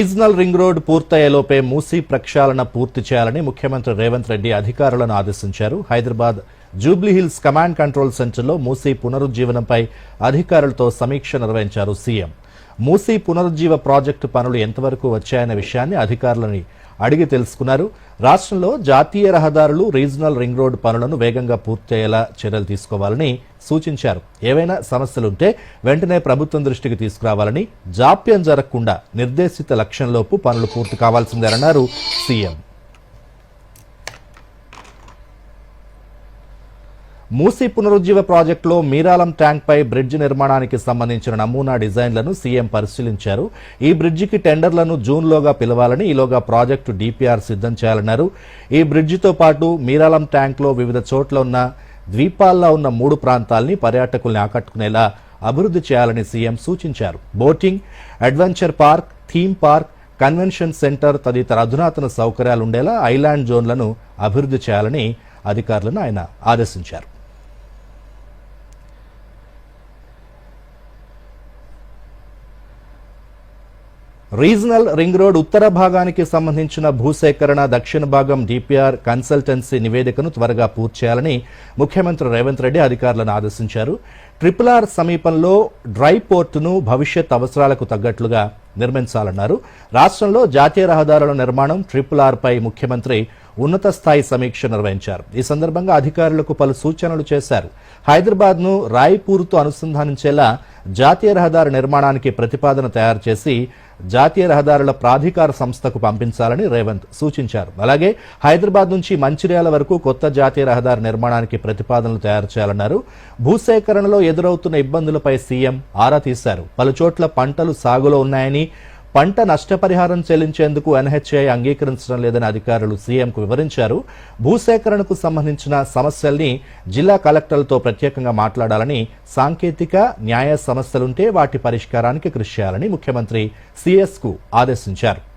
Regional ring road పూర్తయ్యేలోపే మూసీ ప్రక్షాళన పూర్తి చేయాలని ముఖ్యమంత్రి రేవంత్ రెడ్డి అధికారులను ఆదేశించారు. హైదరాబాద్ జూబ్లీహిల్స్ కమాండ్ కంట్రోల్ సెంటర్లో మూసీ పునరుజ్జీవనంపై అధికారులతో సమీక్ష నిర్వహించారు సీఎం. మూసీ పునరుజ్జీవ ప్రాజెక్టు పనులు ఎంతవరకు వచ్చాయన్న విషయాన్ని అధికారులని అడిగి తెలుసుకున్నారు. రాష్ట్రంలో జాతీయ రహదారులు రీజనల్ రింగ్ రోడ్ పనులను వేగంగా పూర్తయ్యేలా చర్యలు తీసుకోవాలని సూచించారు. ఏవైనా సమస్యలుంటే వెంటనే ప్రభుత్వం దృష్టికి తీసుకురావాలని జాప్యం జరగకుండా నిర్దేశిత లక్ష్యంలోపు పనులు పూర్తి కావాల్సిందేనన్నారు సీఎం. మూసి పునరుజ్జీవ ప్రాజెక్టులో మీరాలం ట్యాంక్ పై బ్రిడ్జ్ నిర్మాణానికి సంబంధించిన నమూనా డిజైన్లను సీఎం పరిశీలించారు. ఈ బ్రిడ్జికి టెండర్లను జూన్లోగా పిలవాలని ఈలోగా ప్రాజెక్టు డిపిఆర్ సిద్ధం చేయాలన్నారు. ఈ బ్రిడ్జితో పాటు మీరాలం ట్యాంక్లో వివిధ చోట్ల ఉన్న ద్వీపాల్లో ఉన్న మూడు ప్రాంతాల్ని పర్యాటకుల్ని ఆకట్టుకునేలా అభివృద్ధి చేయాలని సీఎం సూచించారు. Boating adventure park theme park convention centre తదితర అధునాతన సౌకర్యాలు ఉండేలా ఐలాండ్ జోన్లను అభివృద్ధి చేయాలని అధికారులను ఆయన ఆదేశించారు. రీజనల్ రింగ్ రోడ్ ఉత్తర భాగానికి సంబంధించిన భూసేకరణ దక్షిణ భాగం డిపిఆర్ కన్సల్టెన్సీ నివేదికను త్వరగా పూర్తి చేయాలని ముఖ్యమంత్రి రేవంత్ రెడ్డి అధికారులను ఆదేశించారు. ట్రిపుల్ ఆర్ సమీపంలో డ్రై పోర్టును భవిష్యత్ అవసరాలకు తగ్గట్లుగా నిర్మించాలన్నారు. రాష్ట్రంలో జాతీయ రహదారుల నిర్మాణం ట్రిపుల్ ఆర్ పై ముఖ్యమంత్రి ఉన్నత స్థాయి సమీక్ష నిర్వహించారు. ఈ సందర్భంగా అధికారులకు పలు సూచనలు చేశారు. హైదరాబాద్ను రాయ్పూర్తో అనుసంధానించేలా జాతీయ రహదారి నిర్మాణానికి ప్రతిపాదన తయారు చేసి జాతీయ రహదారుల ప్రాధికార సంస్థకు పంపించాలని రేవంత్ సూచించారు. అలాగే హైదరాబాద్ నుంచి మంచిర్యాల వరకు కొత్త జాతీయ రహదారి నిర్మాణానికి ప్రతిపాదనలు తయారు చేయాలన్నారు. భూసేకరణలో ఎదురవుతున్న ఇబ్బందులపై సీఎం ఆరా తీశారు. పలుచోట్ల పంటలు సాగులో ఉన్నాయని పంట నష్టపరిహారం చెల్లించేందుకు ఎన్హెచ్ఐ అంగీకరించడం లేదని అధికారులు సీఎంకు వివరించారు. భూసేకరణకు సంబంధించిన సమస్యల్ని జిల్లా కలెక్టర్లతో ప్రత్యేకంగా మాట్లాడాలని సాంకేతిక న్యాయ సమస్యలుంటే వాటి పరిష్కారానికి కృషి చేయాలని ముఖ్యమంత్రి సీఎస్కు ఆదేశించారు.